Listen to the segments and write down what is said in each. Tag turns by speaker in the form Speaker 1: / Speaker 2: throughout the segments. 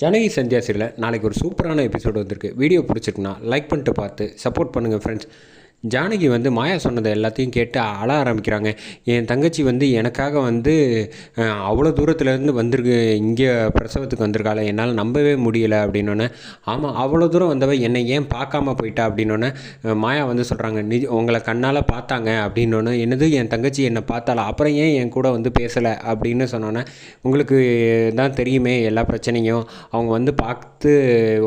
Speaker 1: ஜனகி சந்தியா சீரியலில் நாளைக்கு ஒரு சூப்பரான எபிசோடு வந்திருக்கு. வீடியோ பிடிச்சிருக்குன்னா லைக் பண்ணிட்டு பார்த்து சப்போர்ட் பண்ணுங்கள் ஃப்ரெண்ட்ஸ் ஜானகி வந்து மாயா சொன்னதை எல்லாத்தையும் கேட்டு அழ ஆரம்பிக்கிறாங்க. என் தங்கச்சி வந்து எனக்காக வந்து அவ்வளோ தூரத்துலேருந்து வந்திருக்கு இங்கே பிரசவத்துக்கு வந்திருக்காள் என்னால் நம்பவே முடியல அப்படின்னோடனே ஆமாம் அவ்வளோ தூரம் வந்தவ என்னை ஏன் பார்க்காம போயிட்டா அப்படின்னோடனே மாயா வந்து சொல்கிறாங்க நிஜ உங்களை கண்ணால் பார்த்தாங்க அப்படின்னோடனே என்னது என் தங்கச்சி என்னை பார்த்தாளா? அப்புறம் ஏன் என் கூட வந்து பேசலை? அப்படின்னு சொன்னோன்னே உங்களுக்கு தான் தெரியுமே எல்லா பிரச்சனையும். அவங்க வந்து பார்த்து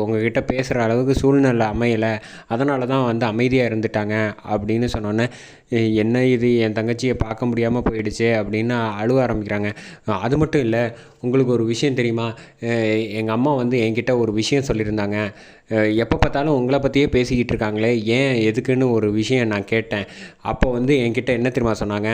Speaker 1: உங்ககிட்ட பேசுகிற அளவுக்கு சூழ்நிலை அமையலை. அதனால தான் வந்து அமைதியாக இருந்துட்டாங்க. அப்படின்னு சொன்னோன்னே என்ன இது? என் தங்கச்சியை பார்க்க முடியாமல் போயிடுச்சு அப்படின்னு அழுவ ஆரம்பிக்கிறாங்க. அது மட்டும் இல்லை உங்களுக்கு ஒரு விஷயம் தெரியுமா? எங்கள் அம்மா வந்து என்கிட்ட ஒரு விஷயம் சொல்லியிருந்தாங்க. எப்போ பார்த்தாலும் உங்களை பற்றியே பேசிக்கிட்டு இருக்காங்களே ஏன் எதுக்குன்னு ஒரு விஷயம் நான் கேட்டேன். அப்போ வந்து என்கிட்ட என்ன தெரியுமா சொன்னாங்க?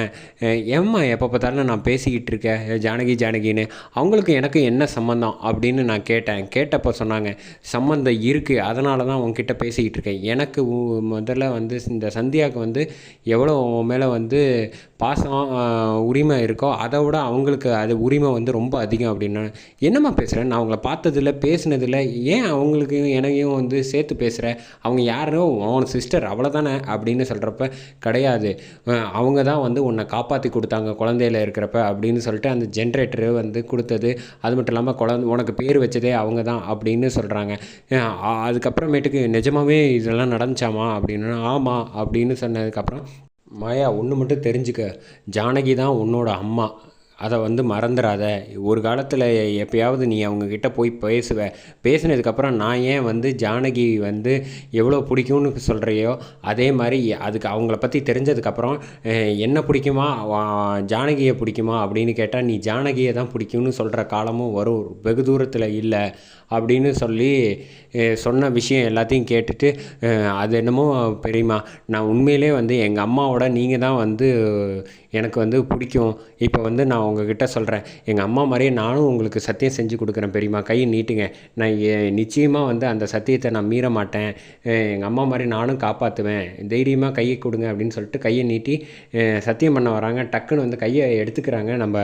Speaker 1: ஏம்மா எப்போ பார்த்தாலும் நான் பேசிக்கிட்டு இருக்கேன் ஜானகி ஜானகின்னு அவங்களுக்கு எனக்கு என்ன சம்மந்தம் அப்படின்னு நான் கேட்டேன். கேட்டப்போ சொன்னாங்க சம்மந்தம் இருக்குது அதனால தான் உங்ககிட்ட பேசிக்கிட்டு இருக்கேன். எனக்கு உ- முதல்ல வந்து இந்த சந்தியாவுக்கு வந்து எவ்வளோ உன் மேலே வந்து பாசம் உரிமை இருக்கோ அதை விட அவங்களுக்கு அது உரிமை வந்து ரொம்ப அதிகம் அப்படின்னு என்னம்மா பேசுகிறேன் நான் அவங்கள பார்த்ததில்ல பேசினதில்ல. ஏன் அவங்களுக்கு என்னையும் வந்து சேர்த்து பேசுகிற அவங்க யாரோ அவன் சிஸ்டர் அவ்வளோதானே அப்படின்னு சொல்கிறப்ப கிடையாது. அவங்க தான் வந்து உன்னை காப்பாற்றி கொடுத்தாங்க குழந்தையில இருக்கிறப்ப அப்படின்னு சொல்லிட்டு அந்த ஜென்ரேட்டரு வந்து கொடுத்தது. அது மட்டும் இல்லாமல் குழந்த உனக்கு பேர் வச்சதே அவங்க தான் அப்படின்னு சொல்கிறாங்க அதுக்கப்புறமேட்டுக்கு நிஜமாவே இதெல்லாம் நடந்துச்சாமா அப்படின்னு ஆமாம் அப்படின்னு சொன்னதுக்கப்புறம் மாயா ஒன்று மட்டும் தெரிஞ்சுக்க. ஜானகி தான் உன்னோட அம்மா. அதை வந்து மறந்துடாத ஒரு காலத்தில் எப்பயாவது நீ அவங்கக்கிட்ட போய் பேசுவ. பேசினதுக்கப்புறம் நான் ஏன் வந்து ஜானகி வந்து எவ்வளோ பிடிக்கும்னு சொல்கிறியோ அதே மாதிரி அதுக்கு அவங்கள பற்றி தெரிஞ்சதுக்கப்புறம் என்ன பிடிக்குமா? வா- ஜானகியை பிடிக்குமா? அப்படின்னு கேட்டால் நீ ஜானகியை தான் பிடிக்கும்னு சொல்கிற காலமும் வரும். வெகு தூரத்தில் இல்லை. அப்படின்னு சொல்லி சொன்ன விஷயம் எல்லாத்தையும் கேட்டுட்டு அது என்னமோ பெரியம்மா நான் உண்மையிலே வந்து எங்கள் அம்மாவோட நீங்கள் தான் வந்து எனக்கு வந்து பிடிக்கும். இப்போ வந்து நான் உங்ககிட்ட சொல்கிறேன் எங்கள் அம்மா மாதிரியே நானும் உங்களுக்கு சத்தியம் செஞ்சு கொடுக்குறேன் பெரியம்மா. கையை நீட்டுங்க. நான் நிச்சயமாக வந்து அந்த சத்தியத்தை நான் மீற மாட்டேன். எங்கள் அம்மா மாதிரி நானும் காப்பாற்றுவேன் தைரியமாக கையை கொடுங்க அப்படின்னு சொல்லிட்டு கையை நீட்டி சத்தியம் பண்ண வராங்க. டக்குன்னு வந்து கையை எடுத்துக்கிறாங்க. நம்ம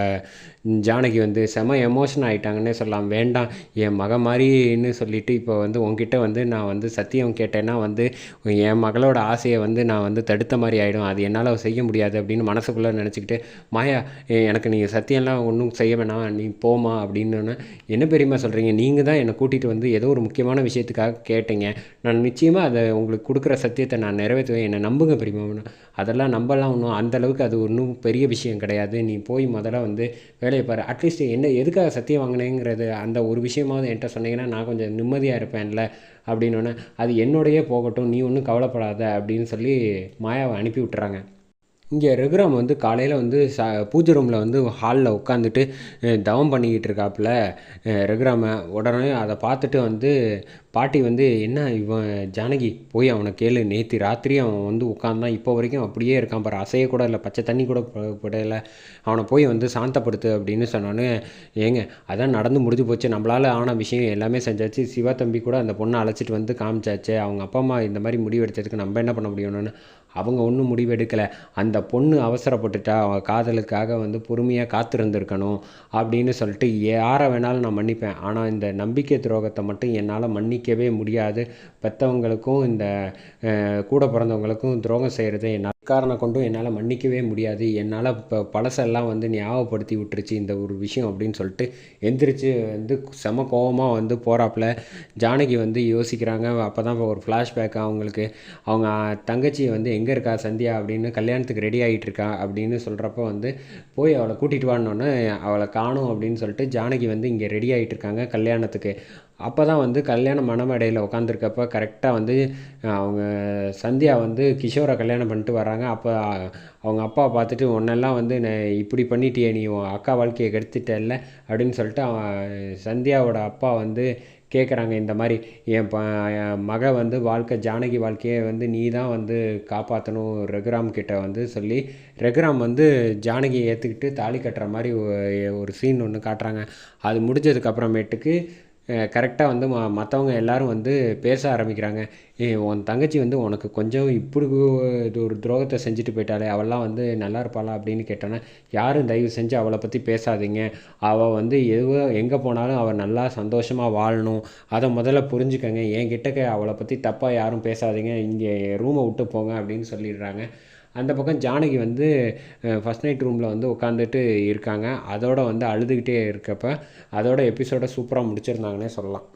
Speaker 1: ஜானகி வந்து செம எமோஷன் ஆகிட்டாங்கன்னே சொல்லலாம். வேண்டாம் என் மக மாதிரின்னு சொல்லிவிட்டு இப்போ வந்து உங்ககிட்ட வந்து நான் வந்து சத்தியம் கேட்டேன்னா வந்து என் மகளோட ஆசையை வந்து நான் வந்து தடுத்த மாதிரி ஆகிடும் அது என்னால் செய்ய முடியாது அப்படின்னு மனசுக்குள்ளே நினச்சிக்கிட்டு மாயா எனக்கு நீங்கள் சத்தியம்லாம் ஒன்றும் செய்ய வேணாம். நீ போமா அப்படின்னு என்ன பெரியம்மா சொல்கிறீங்க நீங்கள் தான் என்னை கூட்டிகிட்டு வந்து ஏதோ ஒரு முக்கியமான விஷயத்துக்காக கேட்டீங்க. நான் நிச்சயமாக அதை உங்களுக்கு கொடுக்குற சத்தியத்தை நான் நிறைவேற்றுவேன். என்னை நம்புங்க பெரியம்மா. அதெல்லாம் நம்பலாம் ஒன்றும் அந்தளவுக்கு அது ஒன்றும் பெரிய விஷயம் கிடையாது. நீ போய் முதல்ல வந்து வேலையை பாரு. அட்லீஸ்ட் என்ன எதுக்காக சத்தியம் வாங்கினேங்கிறது அந்த ஒரு விஷயமாவது என்கிட்ட சொன்னீங்கன்னா நான் கொஞ்சம் நிம்மதியாக இருப்பேன்ல அப்படின்னோடனே அது என்னோடையே போகட்டும் நீ ஒன்றும் கவலைப்படாத அப்படின்னு சொல்லி மாயாவை அனுப்பி விட்டுறாங்க. இங்கே ரகுராம் வந்து காலையில் வந்து ச பூஜை ரூமில் வந்து ஹாலில் உட்காந்துட்டு தவம் பண்ணிக்கிட்டு இருக்காப்புல. ரகுராம உடனே அதை பார்த்துட்டு வந்து பாட்டி வந்து என்ன இவன் ஜானகி போய் அவனை கேளு. நேற்று ராத்திரி அவன் வந்து உட்காந்தான் இப்போ வரைக்கும் அப்படியே இருக்கான் பாரு. அசைய கூட இல்லை. பச்சை தண்ணி கூட ப- அவனை போய் வந்து சாந்தப்படுத்து அப்படின்னு சொன்னோன்னே ஏங்க அதான் நடந்து முடிஞ்சு போச்சு. நம்மளால் ஆன விஷயம் எல்லாமே செஞ்சாச்சு. சிவா தம்பி கூட அந்த பொண்ணை அழைச்சிட்டு வந்து காமிச்சாச்சு. அவங்க அப்பா அம்மா இந்த மாதிரி முடிவு எடுத்ததுக்கு நம்ம என்ன பண்ண முடியும்னு அவங்க ஒன்றும் முடிவெடுக்கலை. அந்த பொண்ணு அவசரப்பட்டுட்டா அவங்க காதலுக்காக வந்து பொறுமையாக காத்திருந்திருக்கணும் அப்படின்னு சொல்லிட்டு யாரை வேணாலும் நான் மன்னிப்பேன். ஆனால் இந்த நம்பிக்கை துரோகத்தை மட்டும் என்னால் மன்னிக்கவே முடியாது. பெற்றவங்களுக்கும் இந்த கூட பிறந்தவங்களுக்கும் துரோகம் செய்கிறது என்னால் காரணம் கொண்டும் என்னால் மன்னிக்கவே முடியாது. என்னால் இப்போ பழசெல்லாம் வந்து ஞாபகப்படுத்தி விட்டுருச்சு இந்த ஒரு விஷயம் அப்படின்னு சொல்லிட்டு எந்திரிச்சு வந்து செம கோபமாக வந்து போகிறாப்புல ஜானகி வந்து யோசிக்கிறாங்க. அப்போ தான் ஒரு ஃப்ளாஷ்பேக் அவங்களுக்கு. அவங்க தங்கச்சி வந்து எங்கே இருக்கா சந்தியா? அப்படின்னு கல்யாணத்துக்கு ரெடி ஆகிட்டு இருக்கா? அப்படின்னு சொல்கிறப்ப வந்து போய் அவளை கூட்டிகிட்டு வானோன்னே அவளை காணும் அப்படின்னு சொல்லிட்டு ஜானகி வந்து இங்கே ரெடி ஆகிட்டு இருக்காங்க கல்யாணத்துக்கு. அப்போ தான் வந்து கல்யாண மணமேடையில் உட்காந்துருக்கப்ப கரெக்டாக வந்து அவங்க சந்தியா வந்து கிஷோரை கல்யாணம் பண்ணிட்டு வராங்க அப்போ அவங்க அப்பா பார்த்துட்டு உன்னெல்லாம் வந்து இப்படி பண்ணிட்டியே நீ உன் அக்கா வாழ்க்கையை கெடுத்துட்டல்ல அப்படின்னு சொல்லிட்டு அவன் சந்தியாவோட அப்பா வந்து கேட்குறாங்க இந்த மாதிரி என் ப என் மக வந்து வாழ்க்கை ஜானகி வாழ்க்கையை வந்து நீ தான் வந்து காப்பாற்றணும் ரகுராம் கிட்ட வந்து சொல்லி ரகுராம் வந்து ஜானகியை ஏற்றுக்கிட்டு தாலி கட்டுற மாதிரி ஒரு சீன் ஒன்று காட்டுறாங்க. அது முடிஞ்சதுக்கப்புறமேட்டுக்கு கரெக்டாக வந்து ம மற்றவங்க எல்லோரும் வந்து பேச ஆரம்பிக்கிறாங்க. ஏ உன் தங்கச்சி வந்து உனக்கு கொஞ்சம் இப்படி இது ஒரு துரோகத்தை செஞ்சுட்டு போயிட்டாலே அவள்லாம் வந்து நல்லா இருப்பாளா அப்படின்னு கேட்டோன்னா யாரும் தயவு செஞ்சு அவளை பற்றி பேசாதீங்க. அவள் வந்து எதுவோ எங்கே போனாலும் அவள் நல்லா சந்தோஷமாக வாழணும். அதை முதல்ல புரிஞ்சுக்கங்க. என் கிட்டக்க அவளை பற்றி தப்பாக யாரும் பேசாதீங்க. இங்கே ரூமை விட்டு போங்க அப்படின்னு சொல்லிடுறாங்க. அந்த பக்கம் ஜானகி வந்து ஃபஸ்ட் நைட் ரூமில் வந்து உட்காந்துட்டு இருக்காங்க. அதோட வந்து அழுதுகிட்டே இருக்கப்போ அதோட எபிசோடை சூப்பராக முடிச்சிருந்தாங்கன்னே சொல்லலாம்.